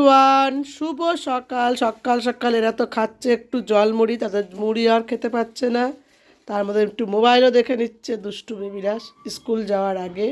Everyone, শুভ সকাল। সকাল সকাল এরা তো খাচ্ছে একটু জল মুড়ি, তাদের মুড়ি আর খেতে পাচ্ছে না। তার মধ্যে একটু মোবাইলও দেখে নিচ্ছে দুষ্টু বেবিরা স্কুল যাওয়ার আগে।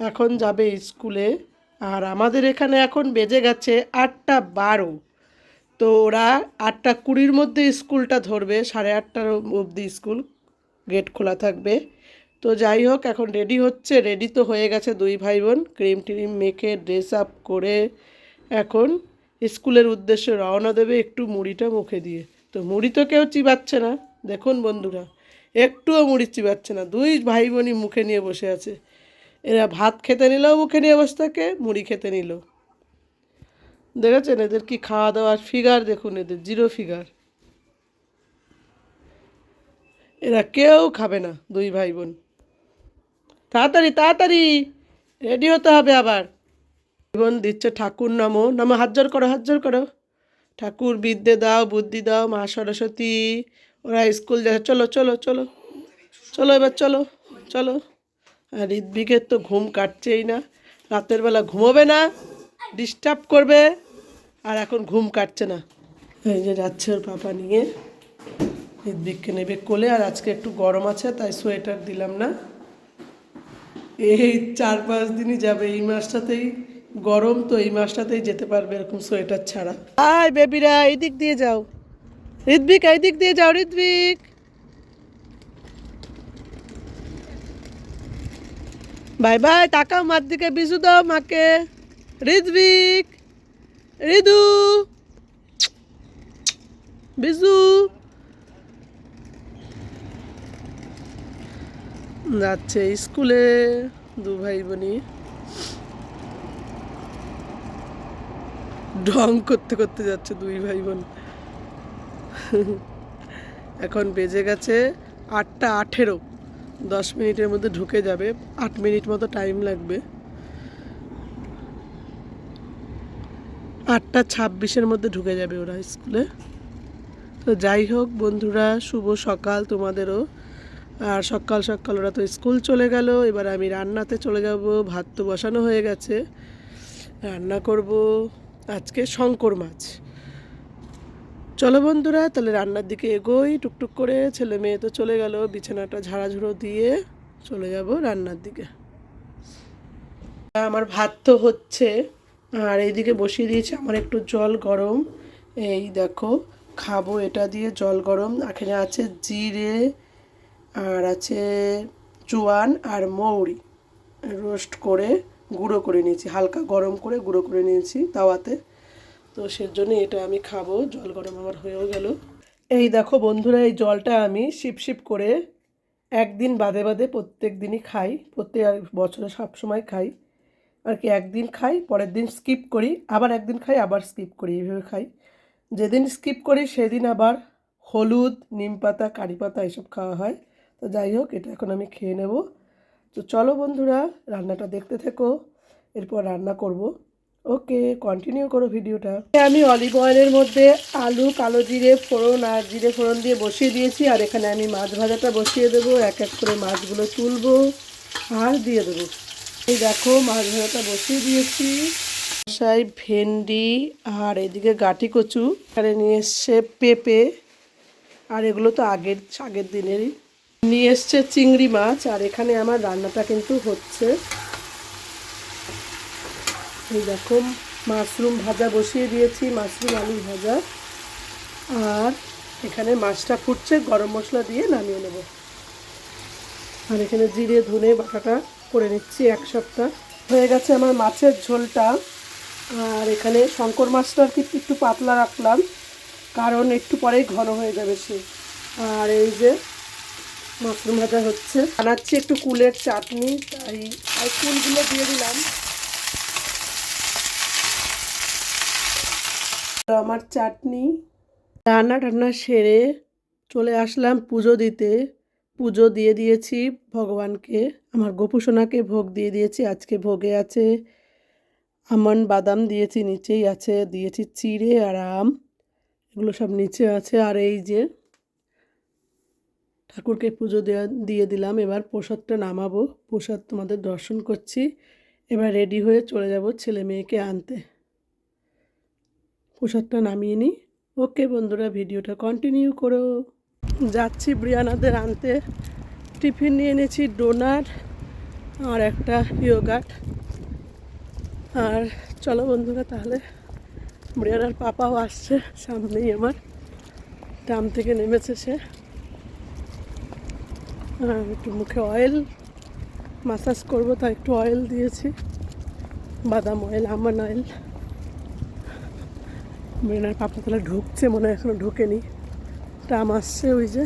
এখন যাবে স্কুলে। আর আমাদের এখানে এখন বেজে গেছে আটটা বারো। তো ওরা আটটা কুড়ির মধ্যে স্কুলটা ধরবে, সাড়ে আটটার অবধি স্কুল গেট খোলা থাকবে। তো যাই হোক, এখন রেডি হচ্ছে। রেডি তো হয়ে গেছে দুই ভাই বোন, ক্রিম ট্রিম মেখে ড্রেস আপ করে এখন স্কুলের উদ্দেশ্যে রওনা দেবে একটু মুড়িটা মুখে দিয়ে। তো মুড়ি তো কেউ চিবাচ্ছে না। দেখুন বন্ধুরা, একটুও মুড়ি চিবাচ্ছে না। দুই ভাই বোনই মুখে নিয়ে বসে আছে। এরা ভাত খেতে নিলেও মুখে নিয়ে বসে থাকে মুড়ি খেতে নিল। দেখেছেন এদের কি খাওয়া দাওয়ার ফিগার দেখুন এদের জিরো ফিগার এরা কেউ খাবে না, দুই ভাই বোন তাড়াতাড়ি তাড়াতাড়ি! রেডি হতে হবে আবার। জীবন দিচ্ছে ঠাকুর নামো নামো হাত জোর করো, হাত জোর করো। ঠাকুর বিদ্যে দাও, বুদ্ধি দাও, মা সরস্বতী। ওরা স্কুল যাচ্ছে। চলো চলো চলো। চলো এবার চলো চলো। আর ঋদ্বিকের তো ঘুম কাটছেই না। রাতের বেলা ঘুমোবে না ডিস্টার্ব করবে, আর এখন ঘুম কাটছে না। এই যে যাচ্ছে ওর পাপা নিয়ে। ঋদ্বিককে নেবে কোলে, আর আজকে একটু গরম আছে, তাই সোয়েটার দিলাম না। এই চার পাঁচ দিনই যাবে, এই মাসটাতেই গরম তো এই মাসটাতেই যেতে পারবে এরকম সোয়েটার ছাড়া। আয় বেবিরা, এই দিক দিয়ে যাও। ঋদ্বিক এই দিক দিয়ে যাও ঋদ্বিক বাই বাই, তাকাও মার দিকে, বিজু দাও মাকে। ঋদ্বিক ঋদু বিজু। যাচ্ছে স্কুলে, দু ভাই বোনই। ঢং করতে করতে যাচ্ছে দুই ভাই বোন। এখন বেজে গেছে আটটা আঠেরো। দশ মিনিটের মধ্যে ঢুকে যাবে। আট মিনিট মতো টাইম লাগবে। আটটা ছাব্বিশের মধ্যে ঢুকে যাবে ওরা স্কুলে। তো যাই হোক বন্ধুরা, শুভ সকাল তোমাদেরও। আর সকাল সকাল ওরা তো স্কুল চলে গেল। এবার আমি রান্নাতে চলে যাব। ভাত তো বসানো হয়ে গেছে। রান্না করব। আজকে শঙ্কর মাছ। চলো বন্ধুরা, তাহলে রান্নার দিকে এগোই। টুকটুক করে ছেলে মেয়ে তো চলে গেল, বিছানাটা ঝাড়াঝুড়ো দিয়ে চলে যাব রান্নার দিকে। আমার ভাত তো হচ্ছে, আর এইদিকে বসিয়ে দিয়েছি, আমার একটু জল গরম। এই দেখো, খাব এটা দিয়ে জল গরম। এখানে আছে জিরে, আর আছে জোয়ান আর মৌরি। রোস্ট করে গুঁড়ো করে নিয়েছি, হালকা গরম করে গুঁড়ো করে নিয়েছি তাওয়াতে। তো সেজন্য এটা আমি খাব, জল গরম আমার হয়েও গেল। এই দেখো বন্ধুরা, এই জলটা আমি শিপ শিপ করে একদিন বাদে বাদে প্রত্যেক দিনই খাই, প্রত্যেক বছরে সব সময় খাই। আর কি একদিন খাই, পরের দিন স্কিপ করি, আবার একদিন খাই, আবার স্কিপ করি, এইভাবে খাই। যেদিন স্কিপ করি সেদিন আবার হলুদ, নিম পাতা, কারি পাতা, এসব খাওয়া হয়। তো যাই হোক, এটা এখন আমি খেয়ে নেব। তো চলো বন্ধুরা, রান্নাটা দেখতে থেকো, এরপর রান্না করব। ওকে কন্টিনিউ করো ভিডিওটা। আমি অলিভ অয়েলের মধ্যে আলু, কালো জিরে, ফোড়ন আর জিরে ফোড়ন দিয়ে বসিয়ে দিয়েছি, আর এখানে আমি মাছ ভাজাটা বসিয়ে দেবো, এক এক করে মাছগুলো তুলবো আর দিয়ে দেবো। এই দেখো, মাছ ভাজাটা বসিয়ে দিয়েছি। মশাই ভেন্ডি আর এদিকে গাটি কচু। এখানে নিয়ে এসছে পেঁপে, আর এগুলো তো আগের আগের দিনেরই। নিয়ে এসছে চিংড়ি মাছ, আর এখানে আমার রান্নাটা কিন্তু হচ্ছে। এই দেখো, মাশরুম ভাজা বসিয়ে দিয়েছি, মাশরুম আলু ভাজা। আর এখানে মাছটা ফুটছে, গরম মশলা দিয়ে নামিয়ে নেব। আর এখানে জিরে, ধনে বাটাটা করে নিচ্ছি এক সপ্তাহ। হয়ে গেছে আমার মাছের ঝোলটা। আর এখানে শঙ্কর মাছটা একটু পাতলা রাখলাম, কারণ একটু পরেই ঘন হয়ে যাবে সে। আর এই যে মাশরুম ভাজা হচ্ছে। বানাচ্ছি একটু কুলের চাটনি, তাই আর কুলগুলো দিয়ে দিলাম। আমার চাটনি রান্না টান্না সেরে চলে আসলাম পুজো দিতে। পুজো দিয়ে দিয়েছি ভগবানকে, আমার গোপুসোনাকে ভোগ দিয়ে দিয়েছি, আজকে ভোগে আছে। আমন বাদাম দিয়েছি, নিচেই আছে, দিয়েছি চিড়ে আর আম, এগুলো সব নিচে আছে। আর এই যে ঠাকুরকে পুজো দেওয়া দিয়ে দিলাম। এবার প্রসাদটা নামাবো। প্রসাদ তোমাদের দর্শন করছি। এবার রেডি হয়ে চলে যাব ছেলে মেয়েকে আনতে। প্রসাদটা নামিয়ে নিই। ওকে বন্ধুরা, ভিডিওটা কন্টিনিউ করো। যাচ্ছি ব্রিয়ানাদের আনতে। টিফিন নিয়ে এনেছি, ডোনার আর একটা ইয়োগাট। আর চলো বন্ধুরা, তাহলে ব্রিয়ানার পাপাও আসছে সামনেই আমার। ট্রাম থেকে নেমেছে সে। একটু মুখে অয়েল মাসাজ করব, তাই একটু অয়েল দিয়েছি। বাদাম অয়েল আমন অয়েল ব্রিয়ানার পাপা তাহলে ঢুকছে, মনে হয় এখনও ঢোকেনি। ট্রাম আসছে ওই যে।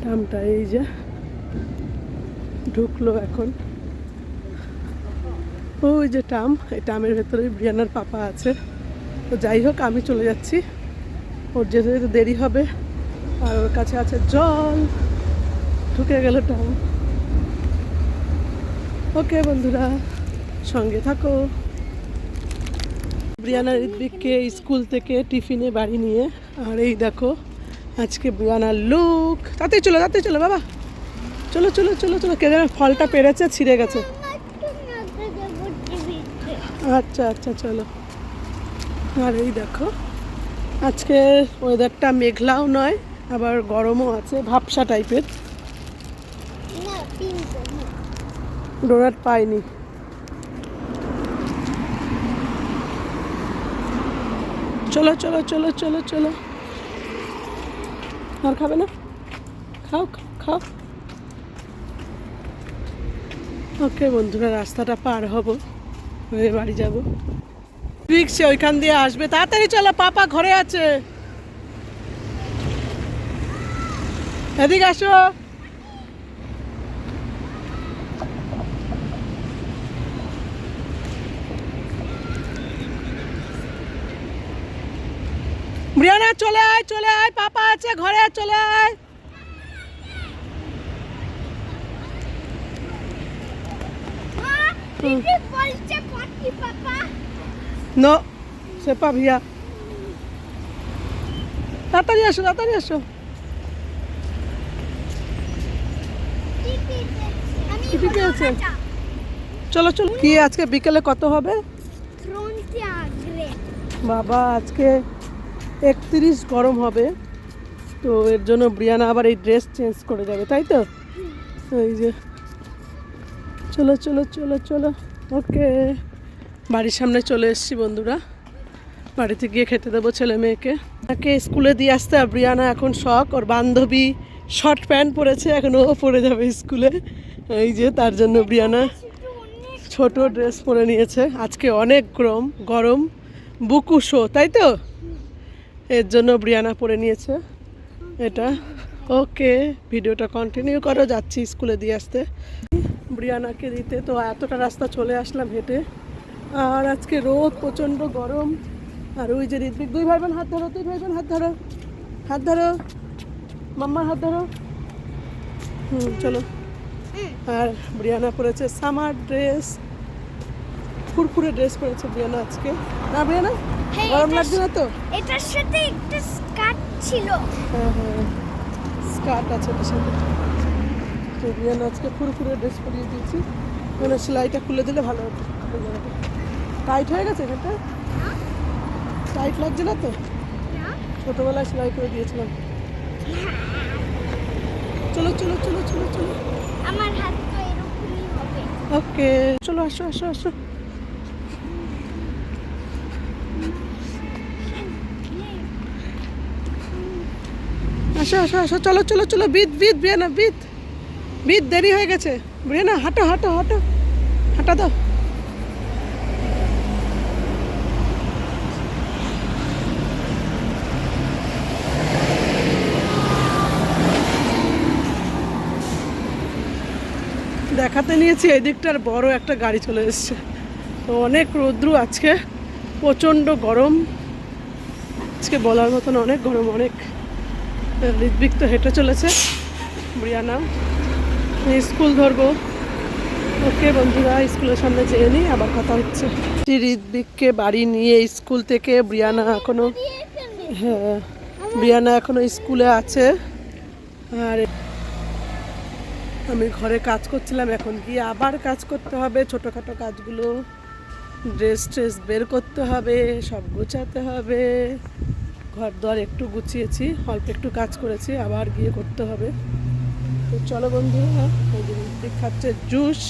ট্রামটা এই যে। ঢুকলো এখন। ওই যে টাম, এই টামের ভেতরে ব্রিয়ানার পাপা আছে। তো যাই হোক, আমি চলে যাচ্ছি। ওর যেতে যেতে দেরি হবে, আর ওর কাছে আছে জল। ঢুকে গেল টাম ওকে বন্ধুরা, সঙ্গে থাকো। ব্রিয়ানা ঋদ্বিককে স্কুল থেকে টিফিনে বাড়ি নিয়ে, আর এই দেখো, আজকে ব্রিয়ানার লুক তাতেই চলো তাতেই চলো, বাবা। চলো চলো চলো চলো, কে যেন ফলটা পেরেছে, ছিঁড়ে গেছে। আচ্ছা আচ্ছা চলো। আর এই দেখো আজকে ওয়েদারটা মেঘলাও নয় আবার গরমও আছে ভাবসা টাইপের ডোনাট পাইনি। চলো চলো চলো চলো চলো। আর খাবে না? খাও খাও, খাও। ওকে বন্ধুরা রাস্তাটা পার হব হয়ে বাড়ি যাব। রিক্সে ওইখান দিয়ে আসবে। তাড়াতাড়ি চলো, পাপা ঘরে আছে। এদিকে আসো। ব্রিয়ানা চলে আয় চলে আয়, পাপা আছে, ঘরে চলে আয়। নো সেপা ভিয়া তাড়াতাড়ি আসো তাড়াতাড়ি আসো পেয়েছে? চলো চলো। কি আজকে বিকেলে কত হবে? বাবা আজকে একত্রিশ গরম হবে। তো এর জন্য ব্রিয়ানা আবার এই ড্রেস চেঞ্জ করে যাবে তাই তো এই যে। চলো চলো চলো চলো। ওকে। বাড়ির সামনে চলে এসেছি বন্ধুরা। বাড়িতে গিয়ে খেতে দেবো ছেলে মেয়েকে। তাকে স্কুলে দিয়ে আসতে ব্রিয়ানা এখন শখ, ওর বান্ধবী শর্ট প্যান্ট পরেছে, এখন ও পরে যাবে স্কুলে। এই যে তার জন্য ব্রিয়ানা ছোট ড্রেস পরে নিয়েছে। আজকে অনেক গরম গরম, বুকু শো, তাই তো? এর জন্য ব্রিয়ানা পরে নিয়েছে এটা। ওকে, ভিডিওটা কন্টিনিউ করো, যাচ্ছি স্কুলে দিয়ে আসতে। ব্রিয়ানাকে দিতে তো এতটা রাস্তা চলে আসলাম হেঁটে। আর আজকে রোদ প্রচণ্ড গরম। আর ওই যে ঋত্বিক দুই ভাই বোন হাত ধরো দুই ভাই বোন হাত ধরো হাত ধরো। মাম্মার হাত ধরো। হুম চলো। আর ব্রিয়ানা পরেছে সামার ড্রেস ফুরফুরে ড্রেস পরেছে ব্রিয়ানা আজকে। না ব্রিয়ানা? হ্যাঁ, গরম লাগছে না তো? এটার সাথে একটা স্কার্ট ছিল। হ্যাঁ হ্যাঁ স্কার্ট আছে ওটার সাথে। তো ব্রিয়ানা আজকে ফুরফুরে ড্রেস পরিয়ে দিয়েছি। মানে সেলাইটা খুলে দিলে ভালো হতো। টাইট হয়ে গেছে এখানটা? টাইট লাগছে না তো? ছোটোবেলায় সেলাই করে দিয়েছিলাম। চলো চলো চলো চলো চলো। আমার হাত তো এরকমই হবে। ওকে চলো আসো আসো আসো। আসো আসো আসো চলো চলো চলো বিদ বিদ বিয়ানা বিদ। বিদ দেরি হয়ে গেছে। বিয়ানা হাঁটো হাঁটো হাঁটো। হাঁটা দাও। দেখাতে নিয়েছি এদিকটার বড় একটা গাড়ি চলে এসছে। তো অনেক রৌদ্র আজকে, প্রচণ্ড গরম। আজকে বলার মতন অনেক গরম, অনেক ঋদ্বিক তো হেঁটে চলেছে। ব্রিয়ানা স্কুল ধরবো। ওকে বন্ধুরা, স্কুলের সামনে যেয়ে নিই, আবার কথা হচ্ছে। ঋদ্বিককে বাড়ি নিয়ে স্কুল থেকে ব্রিয়ানা এখনও হ্যাঁ ব্রিয়ানা এখনও স্কুলে আছে। আর আমি ঘরে কাজ করছিলাম এখন গিয়ে আবার কাজ করতে হবে ছোটোখাটো কাজগুলো ড্রেস ট্রেস বের করতে হবে সব গুছাতে হবে। ঘর দর একটু গুছিয়েছি অল্প একটু কাজ করেছি আবার গিয়ে করতে হবে। তো চলো বন্ধুরা ওই খাচ্ছে জুস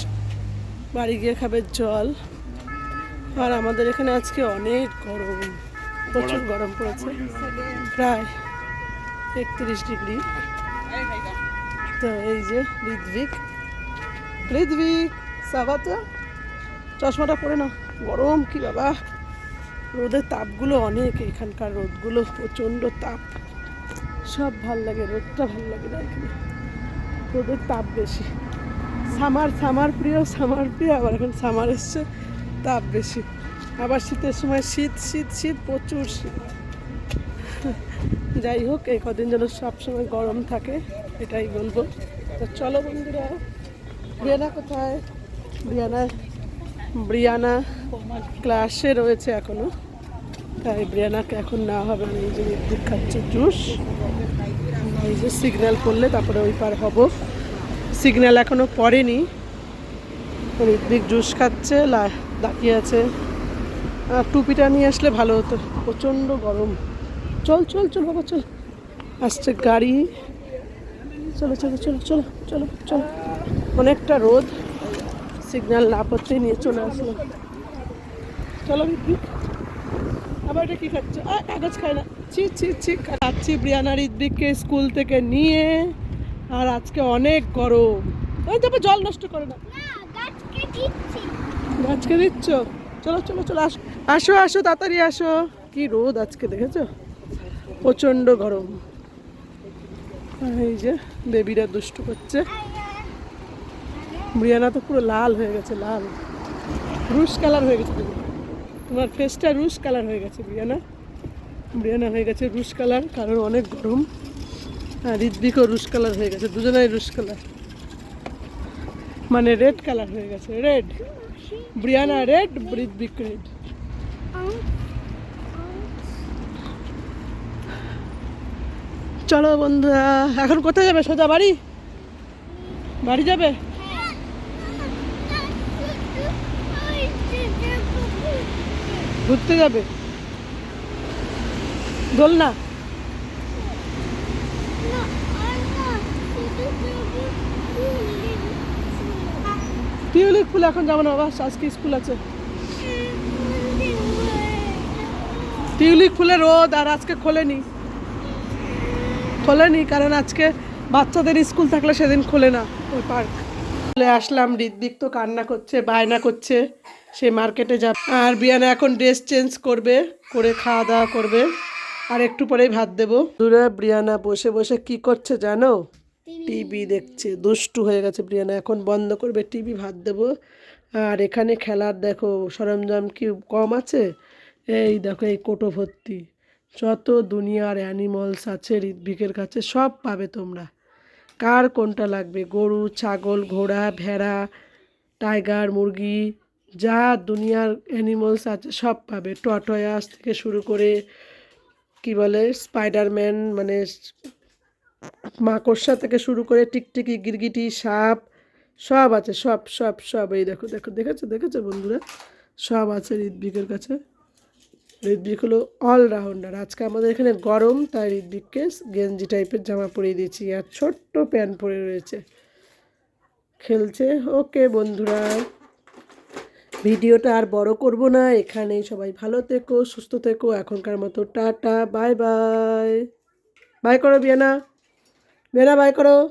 বাড়ি গিয়ে খাবে জল। আর আমাদের এখানে আজকে অনেক গরম প্রচুর গরম। পড়েছে প্রায় একত্রিশ ডিগ্রি। তো এই যে ঋদ্বিক ঋদ্বিক সাবাতো। চশমাটা পরে না গরম, কি বাবা। রোদের তাপগুলো অনেক, এখানকার রোদগুলো প্রচণ্ড তাপ। সব ভালো লাগে, রোদটা ভালো লাগে না এখানে। রোদের তাপ বেশি। সামার সামার প্রিয় সামার প্রিয়। আবার এখন সামার এসছে, তাপ বেশি। আবার শীতের সময় শীত শীত শীত, প্রচুর শীত। যাই হোক, এই কদিন যেন সবসময় গরম থাকে, এটাই বলব। তো চলো বন্ধুরা ব্রিয়ানা কোথায়? ব্রিয়ানা ব্রিয়ানা ক্লাসে রয়েছে এখনও। তাই ব্রিয়ানাকে এখন না হবে আমি এই যে খাচ্ছে জুস। এই যে সিগন্যাল করলে তারপরে ওই পার হব। সিগন্যাল এখনও পড়েনি। ঋত্বিক জুস খাচ্ছে দাঁড়িয়ে আছে। টুপিটা নিয়ে আসলে ভালো হতো, প্রচণ্ড গরম। চল চল চল বাবা চল। আসছে গাড়ি। চলো চলো চলো চলো চলো চলো। অনেকটা রোদ। সিগন্যাল না পড়তেই নিয়ে চলে আসলো চলো আবার এটা কী খাচ্ছে? আ, কাগজ খায় না। ছি ছি ছি খাচ্ছি ব্রিয়ানার ঋদ্বিককে স্কুল থেকে নিয়ে। আর আজকে অনেক গরম। ওই তারপর জল নষ্ট করে না। গাছকে দিচ্ছ? চলো চলো চলো আসো আসো আসো তাড়াতাড়ি আসো। কি রোদ আজকে দেখেছ? প্রচণ্ড গরম। এই যে বেবিরা দুষ্টু করছে। ব্রিয়ানা তো পুরো লাল হয়ে গেছে, লাল। রুশ কালার হয়ে গেছে। তোমার ফেসটা রুশ কালার হয়ে গেছে ব্রিয়ানা ব্রিয়ানা হয়ে গেছে রুশ কালার, কারণ অনেক গরম। আর ঋদ্বিকও রুশ কালার হয়ে গেছে, দুজনাই রুশ কালার। মানে রেড কালার হয়ে গেছে red Briana red Riddhik red চলো বন্ধুরা, এখন কোথায় যাবে? সোজা বাড়ি? বাড়ি যাবে? ঘুরতে যাবে? দোলনা টিউলিপ ফুল এখন যাব না বাবা, আজকে স্কুল আছে। টিউলিপ ফুলে রোদ আর আজকে খোলেনি। খোলেনি কারণ আজকে বাচ্চাদের স্কুল থাকলে সেদিন খোলে না ওই পার্ক। চলে আসলাম ঋদ্বিক তো কান্না করছে বায়না করছে সে মার্কেটে যাবে। আর বিয়ানা এখন ড্রেস চেঞ্জ করবে করে খাওয়া দাওয়া করবে আর একটু পরেই ভাত দেবো। দূরে ব্রিয়ানা বসে বসে কি করছে জানো? টিভি। দেখছে দুষ্টু হয়ে গেছে ব্রিয়ানা এখন বন্ধ করবে টিভি ভাত দেবো। আর এখানে খেলার দেখো সরঞ্জাম কি কম আছে? এই দেখো এই কোটো ভর্তি। যত দুনিয়ার অ্যানিমালস আছে ঋদ্ভিকের কাছে সব পাবে তোমরা। কার কোনটা লাগবে? গরু, ছাগল, ঘোড়া, ভেড়া টাইগার মুরগি, যা দুনিয়ার অ্যানিমালস আছে সব পাবে। টটয়াস থেকে শুরু করে, কি বলে স্পাইডারম্যান মানে মাকড়সা থেকে শুরু করে টিকটিকি, গিরগিটি, সাপ, সব আছে, সব সব সব। এই দেখো দেখো, দেখেছ দেখেছ বন্ধুরা? সব আছে ঋদ্বিকের কাছে। ঋদ্বিক হলো অলরাউন্ডার। আজকে আমাদের এখানে গরম তাই ঋদ্বিককে গেঞ্জি টাইপের জামা পরিয়ে দিয়েছি আর ছোট্ট প্যান্ট পরে রয়েছে। খেলছে? ওকে বন্ধুরা ভিডিওটা আর বড় করব না। এখানেই সবাই ভালো থেকো সুস্থ থেকো। এখনকার মতো টাটা বাই বাই। বাই করো বিয়ানা। বিয়ানা বাই করো।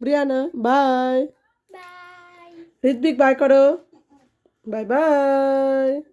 Briana bye. Bye. Riddhik bye করো। Bye bye.